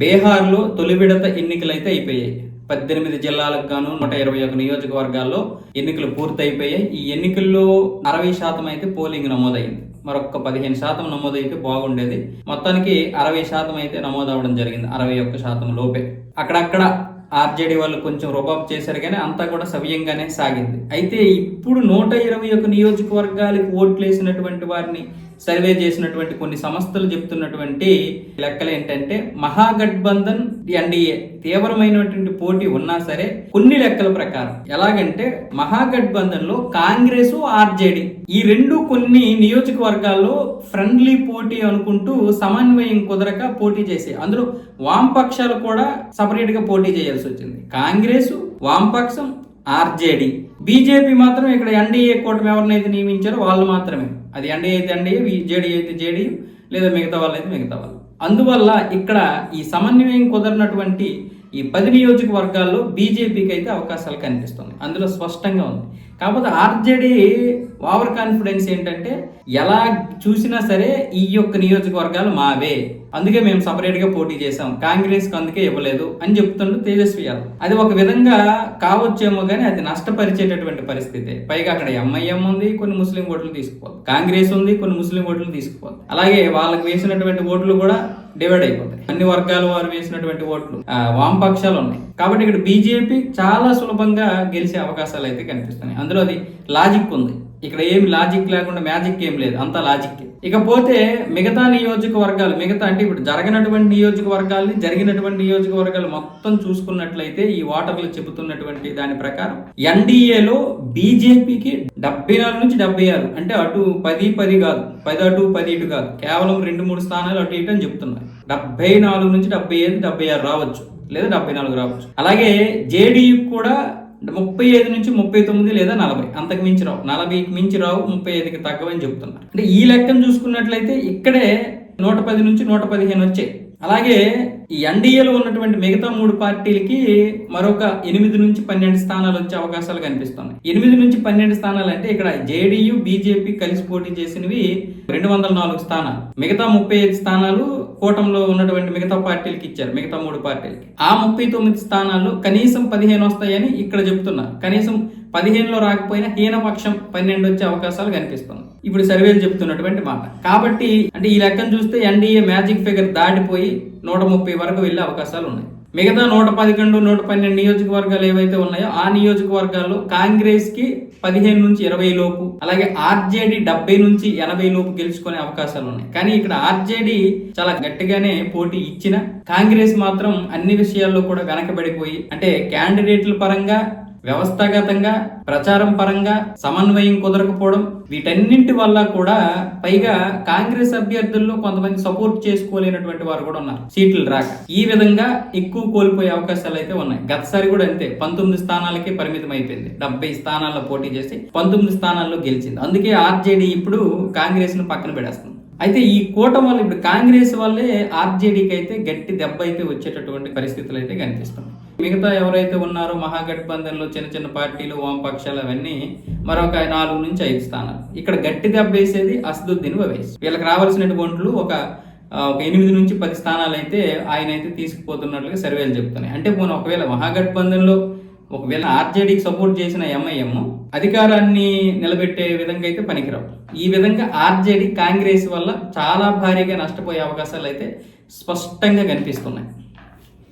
బీహార్లో తొలి విడత ఎన్నికలైతే అయిపోయాయి. పద్దెనిమిది జిల్లాలకు గాను నూట ఇరవై ఒక నియోజకవర్గాల్లో ఎన్నికలు పూర్తయిపోయాయి. ఈ ఎన్నికల్లో అరవై శాతం అయితే పోలింగ్ నమోదైంది. మరొక పదిహేను శాతం నమోదైతే బాగుండేది. మొత్తానికి అరవై శాతం అయితే నమోదవడం జరిగింది. అరవై ఒక్క శాతం లోపే. అక్కడక్కడ ఆర్జేడీ వాళ్ళు కొంచెం రుబాబ్ చేశారు కానీ అంతా కూడా సవ్యంగానే సాగింది. అయితే ఇప్పుడు నూట ఇరవై ఒక నియోజకవర్గాలకు ఓట్లేసినటువంటి వారిని సర్వే చేసినటువంటి కొన్ని సంస్థలు చెప్తున్నటువంటి లెక్కలు ఏంటంటే మహాగఠబంధన్ ఎన్డీఏ తీవ్రమైనటువంటి పోటీ ఉన్నా సరే కొన్ని లెక్కల ప్రకారం. ఎలాగంటే మహాగఠబంధన్లో కాంగ్రెస్ ఆర్జేడి ఈ రెండు కొన్ని నియోజకవర్గాల్లో ఫ్రెండ్లీ పోటీ అనుకుంటూ సమన్వయం కుదరక పోటీ చేసే అందులో వామపక్షాలు కూడా సపరేట్గా పోటీ చేయాల్సి వచ్చింది. కాంగ్రెస్ వామపక్షం ఆర్జేడి. బీజేపీ మాత్రం ఇక్కడ ఎన్డీఏ కూటమి ఎవరినైతే నియమించారో వాళ్ళు మాత్రమే. అది ఎన్డీఏ అయితే ఎన్డీఏ జేడీ అయితే జేడీ లేదా మిగతా వాళ్ళు అయితే మిగతా వాళ్ళు. అందువల్ల ఇక్కడ ఈ సమన్వయం కుదరినటువంటి ఈ పది నియోజకవర్గాల్లో బీజేపీకి అయితే అవకాశాలు కనిపిస్తుంది అందులో స్పష్టంగా ఉంది. కాకపోతే ఆర్జేడీ ఓవర్ కాన్ఫిడెన్స్ ఏంటంటే ఎలా చూసినా సరే ఈ యొక్క నియోజకవర్గాలు మావే. అందుకే మేము సపరేట్గా పోటీ చేసాం కాంగ్రెస్కి అందుకే ఇవ్వలేదు అని చెప్తుండ్రు తేజస్వి యాదవ్. అది ఒక విధంగా కావచ్చేమో కానీ అది నష్టపరిచేటటువంటి పరిస్థితి. పైగా అక్కడ ఎంఐఎం ఉంది కొన్ని ముస్లిం ఓట్లు తీసుకుపోదు కాంగ్రెస్ ఉంది కొన్ని ముస్లిం ఓట్లు తీసుకుపోదు అలాగే వాళ్ళకి వేసినటువంటి ఓట్లు కూడా డివైడ్ అయిపోతాయి. అన్ని వర్గాల వారు వేసినటువంటి ఓట్లు వామపక్షాలు ఉన్నాయి. కాబట్టి ఇక్కడ బీజేపీ చాలా సులభంగా గెలిచే అవకాశాలు అయితే కనిపిస్తున్నాయి. అందులో అది లాజిక్ ఉంది. ఇక్కడ ఏమి లాజిక్ లేకుండా మ్యాజిక్ ఏం లేదు అంతా లాజిక్ ఇకపోతే మిగతా నియోజకవర్గాలు మిగతా అంటే ఇప్పుడు జరగనటువంటి నియోజకవర్గాల్ని జరిగినటువంటి నియోజకవర్గాలు మొత్తం చూసుకున్నట్లయితే ఈ ఓటర్లు చెబుతున్నటువంటి దాని ప్రకారం ఎన్డీఏలో బీజేపీకి డెబ్బై నాలుగు నుంచి డెబ్బై ఆరు అంటే అటు పది పది కాదు పది అటు పది ఇటు కాదు కేవలం రెండు మూడు స్థానాలు అటు ఇటు అని చెప్తున్నారు డెబ్బై నాలుగు నుంచి డెబ్బై ఐదు డెబ్బై ఆరు రావచ్చు లేదా డెబ్బై నాలుగు రావచ్చు. అలాగే జేడీయూ కూడా ముప్పై ఐదు నుంచి ముప్పై తొమ్మిది లేదా నలభై. అంతకు మించి రావు నలభైకి మించి రావు ముప్పై ఐదుకి తగ్గవని చెప్తున్నారు అంటే ఈ లెక్కను చూసుకున్నట్లయితే ఇక్కడే నూట పది నుంచి నూట పదిహేను వచ్చాయి. అలాగే ఈ ఎన్డీఏలో ఉన్నటువంటి మిగతా మూడు పార్టీలకి మరొక ఎనిమిది నుంచి పన్నెండు స్థానాలు వచ్చే అవకాశాలు కనిపిస్తున్నాయి. ఎనిమిది నుంచి పన్నెండు స్థానాలు అంటే ఇక్కడ జేడీయూ బీజేపీ కలిసి పోటీ చేసినవి రెండు వందల నాలుగు స్థానాలు. మిగతా ముప్పై ఐదు స్థానాలు కూటమిలో ఉన్నటువంటి మిగతా పార్టీలకి ఇచ్చారు మిగతా మూడు పార్టీలకి. ఆ ముప్పై తొమ్మిది స్థానాల్లో కనీసం పదిహేను వస్తాయని ఇక్కడ చెప్తున్నారు కనీసం పదిహేనులో రాకపోయినా హీనపక్షం పన్నెండు వచ్చే అవకాశాలు కనిపిస్తుంది ఇప్పుడు సర్వేలు చెప్తున్నటువంటి మాట. కాబట్టి అంటే ఈ లెక్కను చూస్తే ఎన్డీఏ మ్యాజిక్ ఫిగర్ దాటిపోయి నూట ముప్పై వరకు వెళ్ళే అవకాశాలు ఉన్నాయి. మిగతా నూట పదకొండు నూట పన్నెండు నియోజకవర్గాలు ఏవైతే ఉన్నాయో ఆ నియోజకవర్గాల్లో కాంగ్రెస్కి పదిహేను నుంచి ఇరవై లోపు అలాగే ఆర్జేడీ డెబ్బై నుంచి ఎనభై లోపు గెలుచుకునే అవకాశాలు ఉన్నాయి. కానీ ఇక్కడ ఆర్జేడీ చాలా గట్టిగానే పోటీ ఇచ్చిన కాంగ్రెస్ మాత్రం అన్ని విషయాల్లో కూడా వెనకబడిపోయి అంటే క్యాండిడేట్ల పరంగా వ్యవస్థాగతంగా ప్రచారం పరంగా సమన్వయం కుదరకపోవడం వీటన్నింటి వల్ల కూడా పైగా కాంగ్రెస్ అభ్యర్థుల్లో కొంతమంది సపోర్ట్ చేసుకోలేనటువంటి వారు కూడా ఉన్నారు. సీట్లు రాక. ఈ విధంగా ఎక్కువ కోల్పోయే అవకాశాలు అయితే ఉన్నాయి. గతసారి కూడా అంతే. పంతొమ్మిది స్థానాలకే పరిమితం అయిపోయింది. డెబ్బై స్థానాల్లో పోటీ చేసి పంతొమ్మిది స్థానాల్లో గెలిచింది. అందుకే ఆర్జేడీ ఇప్పుడు కాంగ్రెస్ను పక్కన పెడేస్తుంది అయితే ఈ కూటమి వల్ల ఇప్పుడు కాంగ్రెస్ వల్లే ఆర్జేడీకి అయితే గట్టి దెబ్బ అయితే వచ్చేటటువంటి పరిస్థితులు అయితే కనిపిస్తున్నాయి. మిగతా ఎవరైతే ఉన్నారో మహాగఠబంధన్లో చిన్న చిన్న పార్టీలు వామపక్షాలు అవన్నీ మరొక నాలుగు నుంచి ఐదు స్థానాలు. ఇక్కడ గట్టి దెబ్బ వేసేది అసదుద్దీన్ ఓవైసీ వీళ్ళకి రావాల్సినటువంటి ఒక ఒక ఎనిమిది నుంచి పది స్థానాలు అయితే ఆయన అయితే తీసుకుపోతున్నట్లుగా సర్వేలు చెప్తున్నాయి. అంటే పోనీ ఒకవేళ మహాగఠబంధన్లో ఒకవేళ ఆర్జేడీకి సపోర్ట్ చేసిన ఎంఐఎం అధికారాన్ని నిలబెట్టే విధంగా అయితే పనికిరావు. ఈ విధంగా ఆర్జేడీ కాంగ్రెస్ వల్ల చాలా భారీగా నష్టపోయే అవకాశాలు అయితే స్పష్టంగా కనిపిస్తున్నాయి.